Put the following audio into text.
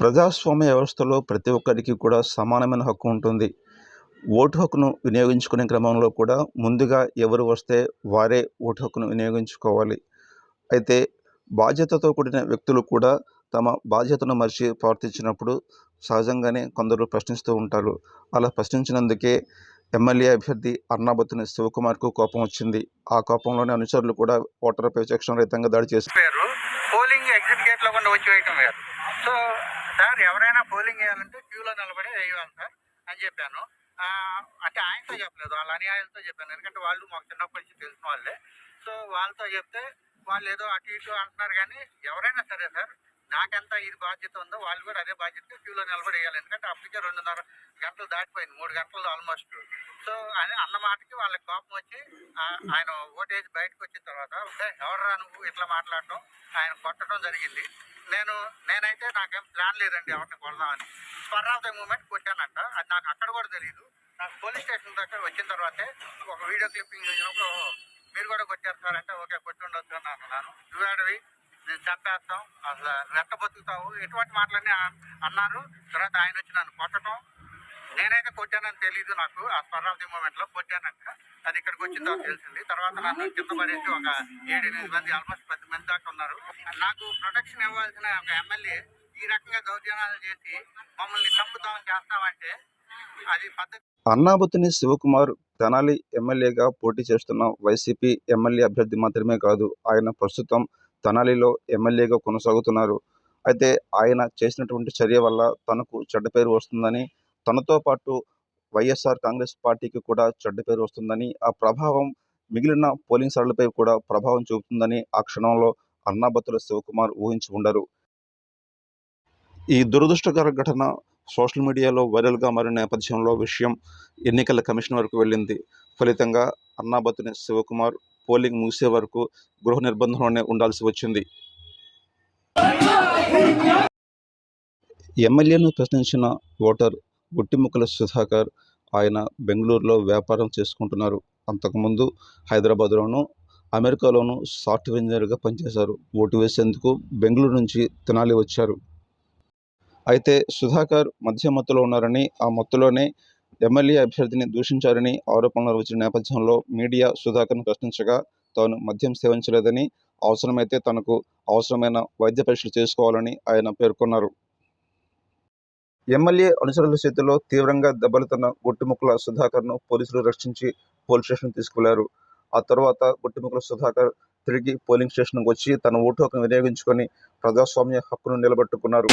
ప్రజాస్వామ్య వ్యవస్థలో ప్రతి ఒక్కరికి కూడా సమానమైన హక్కు ఉంటుంది. ఓటు హక్కును వినియోగించుకునే క్రమంలో కూడా ముందుగా ఎవరు వస్తే వారే ఓటు హక్కును వినియోగించుకోవాలి. అయితే బాధ్యతతో కూడిన వ్యక్తులు కూడా తమ బాధ్యతను మరిచి ప్రవర్తించినప్పుడు సహజంగానే కొందరు ప్రశ్నిస్తూ ఉంటారు. అలా ప్రశ్నించినందుకే ఎమ్మెల్యే అభ్యర్థి అన్నాబతుని శివకుమార్కు కోపం వచ్చింది. ఆ కోపంలోనే అనుచరులు కూడా ఓటర్పై శిక్షణ రహితంగా దాడి చేశారు పోలింగ్ ఎగ్జిట్ గేట్లో వచ్చి వేయటం ఎవరైనా పోలింగ్ వేయాలంటే క్యూలో నిలబడి వేయాలి సార్ అని చెప్పాను. అంటే ఆయనతో చెప్పలేదు వాళ్ళ అనుయాయులతో చెప్పాను. ఎందుకంటే వాళ్ళు మాకు చిన్నప్పటి నుంచి తెలిసిన వాళ్ళే. సో వాళ్ళతో చెప్తే వాళ్ళు ఏదో అటు ఇటు అంటున్నారు కానీ ఎవరైనా సరే సార్ నాకెంత ఇది బాధ్యత ఉందో వాళ్ళు కూడా అదే బాధ్యత క్యూలో నిలబడి వేయాలి. ఎందుకంటే అప్పటికే రెండున్నర గంటలు దాటిపోయింది మూడు గంటలు ఆల్మోస్ట్ సో అని అన్న మాటకి వాళ్ళకి కోపం వచ్చి ఆయన ఓటేసి బయటకు వచ్చిన తర్వాత ఎవరు నువ్వు? ఇట్లా మాట్లాడటం. ఆయన కొట్టడం జరిగింది. నేను నేనైతే నాకేం ప్లాన్ లేదండి ఎవరిని కొడదామని. స్పర్ ఆఫ్ ద మూమెంట్ కొట్టానంట. అది నాకు అక్కడ కూడా తెలియదు నాకు పోలీస్ స్టేషన్ దగ్గర వచ్చిన తర్వాతే ఒక వీడియో క్లిప్పింగ్ చూసినప్పుడు మీరు కూడా కొట్టారు సార్ అంటే ఓకే కొట్టి ఉండొచ్చు అని అన్నాను. నువ్వేడవి నేను చంపేస్తాం. అసలు రెట్ట బతుకుతావు. ఎటువంటి మాటలన్నీ అన్నారు. తర్వాత ఆయన వచ్చి నన్ను కొట్టడం నేనైతే కొట్టానని తెలియదు నాకు. ఆ స్పర్ ఆఫ్ ది మూమెంట్లో కొట్టానంట. అది ఇక్కడికి వచ్చిన తర్వాత తెలిసింది. తర్వాత నన్ను కింద పడేసి ఒక ఏడు ఎనిమిది మంది ఆల్మోస్ట్ పది మంది దాకా ఉన్నారు. నాకు ప్రొటెక్షన్ ఇవ్వాల్సిన ఒక ఎమ్మెల్యే ఈ రకంగా దౌర్జన్యాలు చేసి మమ్మల్ని చంపుతామని చేస్తామంటే అది పద్ధతి అన్నాబుతిని శివకుమార్ తెనాలి ఎమ్మెల్యేగా పోటీ చేస్తున్న వైసీపీ ఎమ్మెల్యే అభ్యర్థి మాత్రమే కాదు ఆయన ప్రస్తుతం తెనాలిలో ఎమ్మెల్యేగా కొనసాగుతున్నారు. అయితే ఆయన చేసినటువంటి చర్య వల్ల తనకు చెడ్డ పేరు వస్తుందని తనతో పాటు వైఎస్ఆర్ కాంగ్రెస్ పార్టీకి కూడా చెడ్డ పేరు వస్తుందని ఆ ప్రభావం మిగిలిన పోలింగ్ సరళిపై కూడా ప్రభావం చూపుతుందని ఆ క్షణంలో అన్నాబత్తుల శివకుమార్ ఊహించి ఉండరు. ఈ దురదృష్టకర ఘటన సోషల్ మీడియాలో వైరల్గా మారిన నేపథ్యంలో విషయం ఎన్నికల కమిషన్ వరకు వెళ్ళింది. ఫలితంగా అన్నాబత్తుని శివకుమార్ పోలింగ్ ముగిసే వరకు గృహ నిర్బంధంలోనే ఉండాల్సి వచ్చింది. ఎమ్మెల్యేను ప్రశ్నించిన ఓటర్ గుట్టిముక్కల సుధాకర్ ఆయన బెంగళూరులో వ్యాపారం చేసుకుంటున్నారు. అంతకుముందు హైదరాబాద్లోనూ అమెరికాలోనూ సాఫ్ట్వేర్ ఇంజనీర్గా పనిచేశారు. ఓటు వేసేందుకు బెంగళూరు నుంచి తినాలి వచ్చారు. అయితే సుధాకర్ మధ్య మత్తులో ఉన్నారని ఆ మత్తులోనే ఎమ్మెల్యే అభ్యర్థిని దూషించారని ఆరోపణలు వచ్చిన నేపథ్యంలో మీడియా సుధాకర్ను ప్రశ్నించగా తాను మద్యం సేవించలేదని అవసరమైతే తనకు అవసరమైన వైద్య పరీక్షలు చేసుకోవాలని ఆయన పేర్కొన్నారు. ఎమ్మెల్యే అనుచరుల చేతిలో తీవ్రంగా దెబ్బలుతున్న గుట్టిముక్కల సుధాకర్ను పోలీసులు రక్షించి పోలీస్ స్టేషన్ తీసుకువెళ్ళారు. ఆ తర్వాత గుట్టిముక్కల సుధాకర్ తిరిగి పోలింగ్ స్టేషన్కి వచ్చి తన ఓటు హక్కును వినియోగించుకొని ప్రజాస్వామ్య హక్కును నిలబెట్టుకున్నారు.